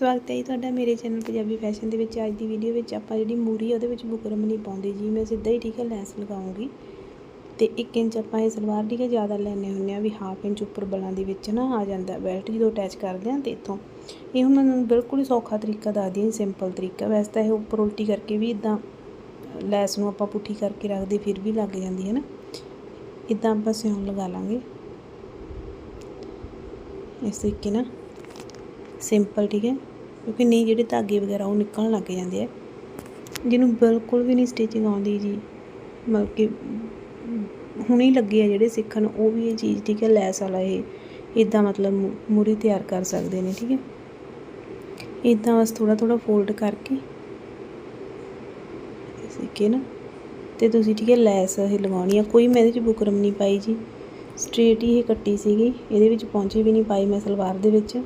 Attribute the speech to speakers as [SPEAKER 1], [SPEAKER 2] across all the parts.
[SPEAKER 1] ਸਵਾਗਤ ਹੈ ਜੀ ਤੁਹਾਡਾ ਮੇਰੇ ਚੈਨਲ ਪੰਜਾਬੀ ਫੈਸ਼ਨ ਦੇ ਵਿੱਚ। ਅੱਜ ਦੀ ਵੀਡੀਓ ਵਿੱਚ ਆਪਾਂ ਜਿਹੜੀ ਮੂਰੀ ਆ, ਉਹਦੇ ਵਿੱਚ ਬੁਕਰਮ ਨਹੀਂ ਪਾਉਂਦੇ ਜੀ। ਮੈਂ ਸਿੱਧਾ ਹੀ ਠੀਕ ਹੈ ਲੈਸ ਲਗਾਉਂਗੀ। ਤੇ 1 ਇੰਚ ਆਪਾਂ ਇਹ ਸਲਵਾਰ ਠੀਕ ਹੈ ਜ਼ਿਆਦਾ ਲੈਣੇ ਹੁੰਦੇ ਆ ਵੀ ਹਾਫ ਇੰਚ ਉੱਪਰ ਬਲਾਂ ਦੇ ਵਿੱਚ ਨਾ ਆ ਜਾਂਦਾ। ਬੈਲਟ ਜਦੋਂ ਅਟੈਚ ਕਰਦੇ ਆ ਤੇ ਇੱਥੋਂ। ਇਹ ਹੁਣ ਮੈਨੂੰ ਬਿਲਕੁਲ ਹੀ ਸੌਖਾ ਤਰੀਕਾ ਦੱਸਦੀ ਹਾਂ ਸਿੰਪਲ ਤਰੀਕਾ। ਵੈਸੇ ਤਾਂ ਇਹ ਉੱਪਰ ਉਲਟੀ ਕਰਕੇ ਵੀ ਇਦਾਂ, ਲੈਸ ਨੂੰ ਆਪਾਂ ਪੁੱਠੀ ਕਰਕੇ ਰੱਖਦੇ, ਫਿਰ ਵੀ ਲੱਗ ਜਾਂਦੀ ਹੈ ਨਾ। ਇਦਾਂ ਆਪਾਂ ਸਿਉਣ ਲਗਾ ਲਾਂਗੇ। ਇਸ ਤਰੀਕੇ ਨਾਲ। ਸਿੰਪਲ ਠੀਕ ਹੈ। ਕਿਉਂਕਿ ਨਹੀਂ, ਜਿਹੜੇ ਧਾਗੇ ਵਗੈਰਾ ਉਹ ਨਿਕਲਣ ਲੱਗ ਜਾਂਦੇ ਆ। ਜਿਹਨੂੰ ਬਿਲਕੁਲ ਵੀ ਨਹੀਂ ਸਟਿਚਿੰਗ ਆਉਂਦੀ ਜੀ। ਮਤਲਬ ਕਿ ਹੁਣੇ ਲੱਗੇ ਆ ਜਿਹੜੇ ਸਿੱਖਣ, ਉਹ ਵੀ ਇਹ ਚੀਜ਼ ਠੀਕ ਹੈ, ਲੈਸ ਵਾਲਾ ਇਹ ਇਦਾਂ ਮਤਲਬ ਮੂਰੀ ਤਿਆਰ ਕਰ ਸਕਦੇ ਨੇ, ਠੀਕ ਹੈ। ਇਦਾਂ ਬਸ ਥੋੜਾ ਥੋੜਾ ਫੋਲਡ ਕਰਕੇ ਇਸ ਨਾ। ਤੇ ਤੁਸੀਂ ਠੀਕ ਹੈ, ਲੈਸ ਇਹ ਲਗਾਉਣੀ ਆ। ਕੋਈ ਮੈਂ ਇਹਦੇ 'ਚ ਬੁਕਰਮ ਨਹੀਂ ਪਾਈ ਜੀ। ਸਟ੍ਰੇਟ ਹੀ ਇਹ ਕੱਟੀ ਸੀਗੀ। ਇਹਦੇ ਵਿੱਚ ਪਹੁੰਚੇ ਵੀ ਨਹੀਂ ਪਾਈ ਮੈਂ ਸਲਵਾਰ ਦੇ ਵਿੱਚ।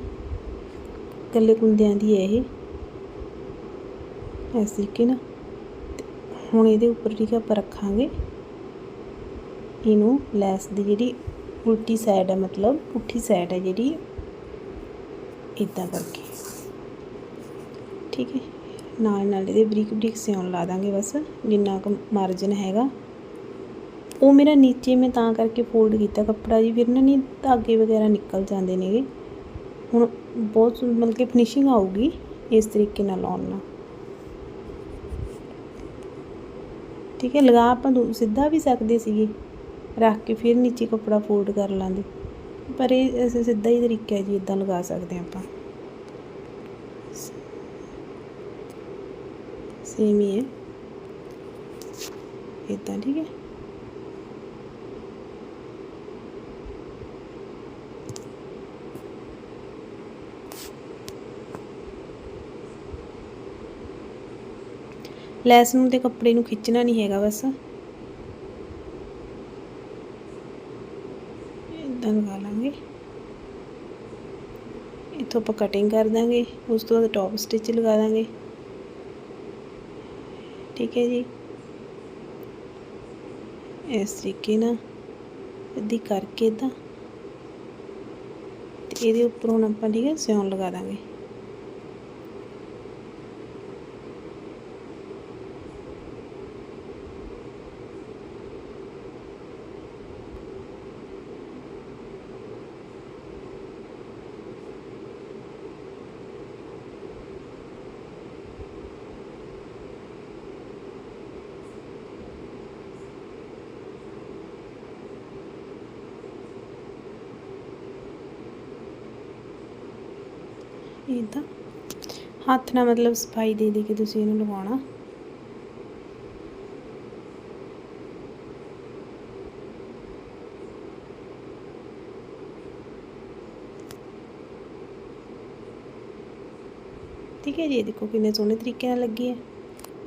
[SPEAKER 1] ਇਕੱਲੇ ਕੁੰਦਿਆਂ ਦੀ ਹੈ ਇਹ। ਇਸ ਤਰੀਕੇ ਨਾਲ। ਹੁਣ ਇਹਦੇ ਉੱਪਰ ਠੀਕ ਹੈ ਆਪਾਂ ਰੱਖਾਂਗੇ। ਇਹਨੂੰ ਲੈਸ ਦੀ ਜਿਹੜੀ ਉਲਟੀ ਸਾਈਡ ਹੈ ਮਤਲਬ ਪੁੱਠੀ ਸਾਈਡ ਹੈ ਜਿਹੜੀ ਇਦਾਂ ਕਰਕੇ। ਠੀਕ ਹੈ। ਨਾਲ ਨਾਲ ਇਹਦੇ ਬਰੀਕ ਬਰੀਕ ਸਿਉਣ ਲਾ ਦਾਂਗੇ ਬਸ, ਜਿੰਨਾ ਕੁ ਮਾਰਜਨ ਹੈਗਾ। ਉਹ ਮੇਰਾ ਨੀਚੇ ਮੈਂ ਤਾਂ ਕਰਕੇ ਫੋਲਡ ਕੀਤਾ, ਕੱਪੜਾ ਜੀ, ਫਿਰ ਨਾ ਨਹੀਂ ਧਾਗੇ ਵਗੈਰਾ ਨਿਕਲ ਜਾਂਦੇ ਨੇਗੇ। ਹੁਣ ਬਹੁਤ ਮਤਲਬ ਕਿ ਫਿਨਿਸ਼ਿੰਗ ਆਊਗੀ ਇਸ ਤਰੀਕੇ ਨਾਲ ਲਾਉਣ ਨਾਲ। ਠੀਕ ਹੈ, ਲਗਾ ਆਪਾਂ ਸਿੱਧਾ ਵੀ ਸਕਦੇ ਸੀਗੇ, ਰੱਖ ਕੇ ਫਿਰ ਨੀਚੇ ਕੱਪੜਾ ਫੋਲਡ ਕਰ ਲਾਂਗੇ। ਪਰ ਇਹ ਅਸੀਂ ਸਿੱਧਾ ਹੀ ਤਰੀਕਾ ਹੈ ਜੀ ਇਦਾਂ ਲਗਾ ਸਕਦੇ ਆਪਾਂ। ਸੇਮ ਹੀ ਹੈ। ਇਦਾਂ ਠੀਕ ਹੈ। ਲੈਸ ਨੂੰ ਤੇ ਕੱਪੜੇ ਨੂੰ ਖਿੱਚਣਾ ਨਹੀਂ ਹੈਗਾ ਬਸ। ਇਦਾਂ ਲਗਾ ਲਾਂਗੇ। ਇਥੋਂ ਆਪਾਂ ਕਟਿੰਗ ਕਰ ਦਾਂਗੇ, ਉਸ ਤੋਂ ਬਾਅਦ ਟੌਪ ਸਟਿਚ ਲਗਾ ਦਾਂਗੇ। ਠੀਕ ਹੈ ਜੀ। ਇਸ ਤਰੀਕੇ ਨਾਲ ਇੱਦੀ ਕਰਕੇ ਇਦਾਂ ਤੇ ਇਹਦੇ ਉੱਪਰ ਹੁਣ ਆਪਾਂ ਠੀਕ ਹੈ ਸਿਉਣ ਲਗਾ ਦਾਂਗੇ। ਇਦਾਂ ਹੱਥ ਨਾਲ ਮਤਲਬ ਸਫ਼ਾਈ ਦੇ ਦੇ ਕੇ ਤੁਸੀਂ ਇਹਨੂੰ ਲਗਾਉਣਾ ਠੀਕ ਹੈ ਜੀ ਦੇਖੋ ਕਿੰਨੇ ਸੋਹਣੇ ਤਰੀਕੇ ਨਾਲ ਲੱਗੀ ਹੈ।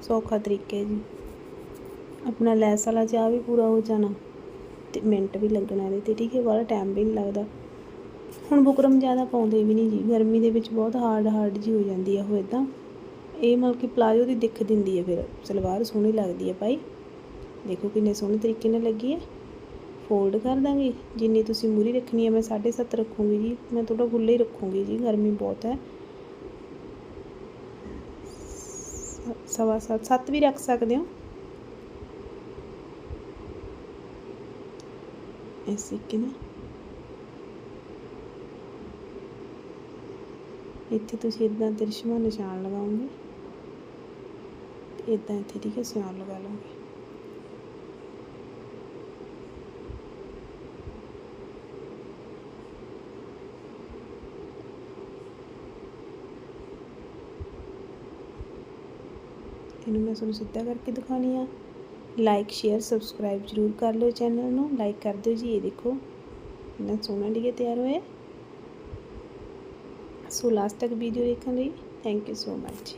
[SPEAKER 1] ਸੌਖਾ ਤਰੀਕਾ ਹੈ ਜੀ। ਆਪਣਾ ਲੈਸ ਵਾਲਾ ਚਾਹ ਵੀ ਪੂਰਾ ਹੋ ਜਾਣਾ ਤੇ ਮਿੰਟ ਵੀ ਲੱਗਣਾ ਇਹਦੇ ਤੇ, ਠੀਕ ਹੈ ਬੜਾ ਟਾਈਮ ਵੀ ਨਹੀਂ ਲੱਗਦਾ। ਹੁਣ ਬੁਕਰਮ ਜ਼ਿਆਦਾ ਪਾਉਂਦੇ ਵੀ ਨਹੀਂ ਜੀ। ਗਰਮੀ ਦੇ ਵਿੱਚ ਬਹੁਤ ਹਾਰਡ ਹਾਰਡ ਜੀ ਹੋ ਜਾਂਦੀ ਆ ਉਹ ਇਦਾਂ ਇਹ ਮਤਲਬ ਕਿ ਪਲਾਜੋ ਦੀ ਦਿੱਖ ਦਿੰਦੀ ਹੈ ਫਿਰ। ਸਲਵਾਰ ਸੋਹਣੀ ਲੱਗਦੀ ਹੈ ਭਾਈ। ਦੇਖੋ ਕਿੰਨੇ ਸੋਹਣੇ ਤਰੀਕੇ ਨਾਲ ਲੱਗੀ ਹੈ ਫੋਲਡ ਕਰ ਦਾਂਗੇ। ਜਿੰਨੀ ਤੁਸੀਂ ਮੂਰੀ ਰੱਖਣੀ ਹੈ ਮੈਂ 7.5 ਰੱਖੂੰਗੀ ਜੀ। ਮੈਂ ਥੋੜਾ ਖੁੱਲੇ ਹੀ ਰੱਖੂੰਗੀ ਜੀ, ਗਰਮੀ ਬਹੁਤ ਹੈ। ਸਵਾ ਸੱਤ ਸੱਤ ਵੀ ਰੱਖ ਸਕਦੇ ਹੋ। ਇਸ ਤਰੀਕੇ ਨਾਲ। ਇੱਥੇ ਤੁਸੀਂ ਇਦਾਂ ਤਿਰਸ਼ਮਾ ਨਿਸ਼ਾਨ ਲਗਾਓਗੇ, ਤੇ ਇਦਾਂ ਇੱਥੇ ਠੀਕ ਹੈ ਸਿਆਣ ਲਗਾ ਲਓਗੇ। ਇਹਨੂੰ ਮੈਂ ਤੁਹਾਨੂੰ ਸਿੱਧਾ ਕਰਕੇ ਦਿਖਾਣੀ ਆ। ਲਾਈਕ ਸ਼ੇਅਰ ਸਬਸਕ੍ਰਾਈਬ ਜ਼ਰੂਰ ਕਰ ਲਿਓ ਚੈਨਲ ਨੂੰ। ਲਾਈਕ ਕਰ ਦਿਓ ਜੀ, ਇਹ ਦੇਖੋ ਇੰਨਾ ਸੋਹਣਾ ਡਿਗੇ ਤਿਆਰ ਹੋਇਆ। So last तक वीडियो देखने थैंक यू सो मच